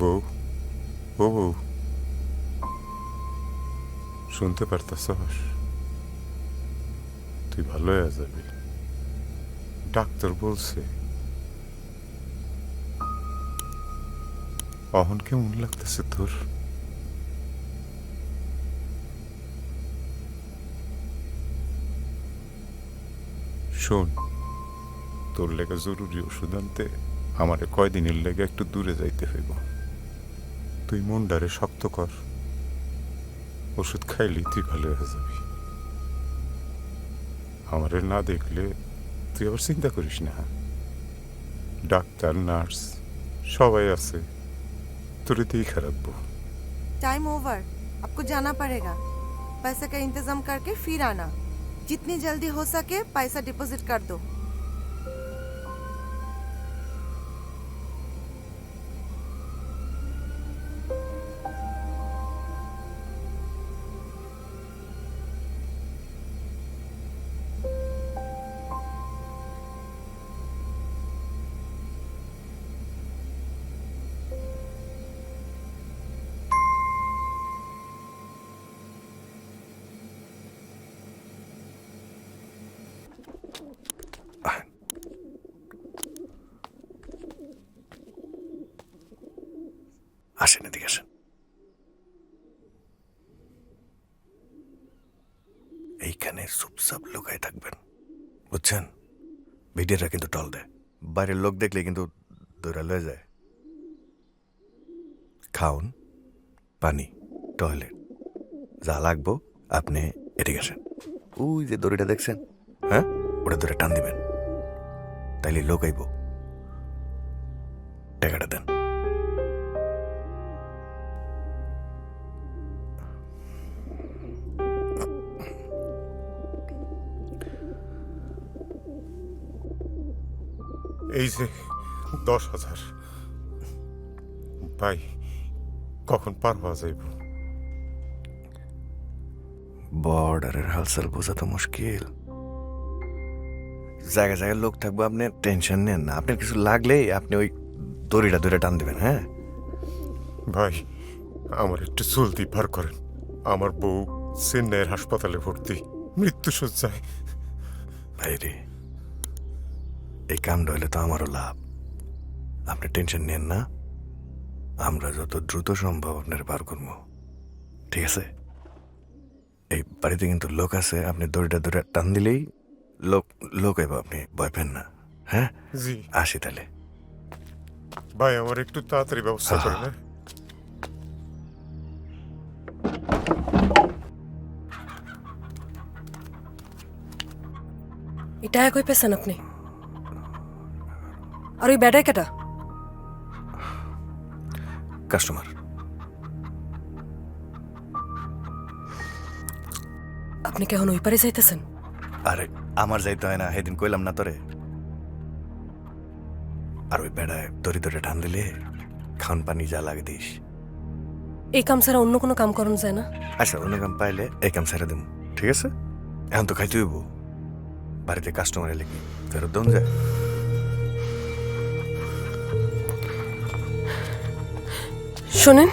বউ, ও বউ। শুনতে পারতাছস তুই ভালো হয়ে যাবি। ডাক্তার বলছে। অহন কেমন লাগতেছে তোর? শোন, তোর লেগে জরুরি ওষুধ আনতে আমারে কয়দিনের লেগে একটু দূরে যাইতে হইব। তুই মনটারে শক্ত কর ওষুধ খাইলেই তুই ভালো হয়ে যাবি আমারে না দেখলে তুই আবার চিন্তা করিস না ডাক্তার নার্স সবাই আছে তোরে দিয়ে খারাপ टाइम ओवर आपको जाना पड़ेगा पैसे का इंतजाम करके फिर आना जितनी जल्दी हो सके पैसा डिपॉजिट कर दो আসেন, এদিকে আসেন। এইখানে চুপচাপ লুকায় থাকবেন, বুঝছেন? ভিডিওটা কিন্তু টল দেয়। বাইরের লোক দেখলে কিন্তু দৌড়া লয়ে যায়। খাউন, পানি, টয়লেট, যা লাগবো, আপনি এদিকে আসেন। ওই যে দড়িটা দেখছেন হ্যাঁ? ওটা ধরে টান দিবেন। তাইলে লোক আইব। টাকাটা দেন। এই যে দশ হাজার। ভাই কখন পার হওয়া যাইব? বর্ডারের হালচাল বোঝা তো মুশকিল। জায়গায় জায়গায় লোক থাকব আপনি টেনশন নেন না। আপনার কিছু লাগলেই আপনি ওই দড়িটা ধরে টান দিবেন হ্যাঁ? ভাই আমার একটু জলদি পার করেন। আমার বউ চেন্নাইয়ের হাসপাতালে ভর্তি মৃত্যু সজ্জায় ভাই রে এই কামটা হলে তো আমারও লাভ। আপনি টেনশন নেন না। আমরা যত দ্রুত সম্ভব আপনার পার করব। ঠিক আছে? এই বাড়িতে কিন্তু লোক আছে আপনি দড়িটা ধরে টান দিলেই লোক লোক এবার আপনি ভয় পেন না হ্যাঁ? জি। আসি তাহলে। ভাই আমার একটু তাড়াতাড়ি ব্যবস্থা করেন হ্যাঁ? এটা কই পেছেন আপনি? আর ওই বেডায় কেটা? কাস্টমার। আপনি কেমন ওই পারে যাইতেছেন? আরে আমার যাইতে হয় না। সেদিন কইলাম না তোরে। আর ওই বেড়ায় দড়ি ধরে টান দিলে খান পানি যা লাগে দিস। এই কাম ছাড়া অন্য কোনো কাম করন যায় না? আচ্ছা অন্য কাম পাইলে এই কাম ছাড়া দিম। ঠিক আছে? এখন তো খাইতে হইব। বাড়িতে কাস্টমার এলে কি ফেরত দন যায়? শোনেন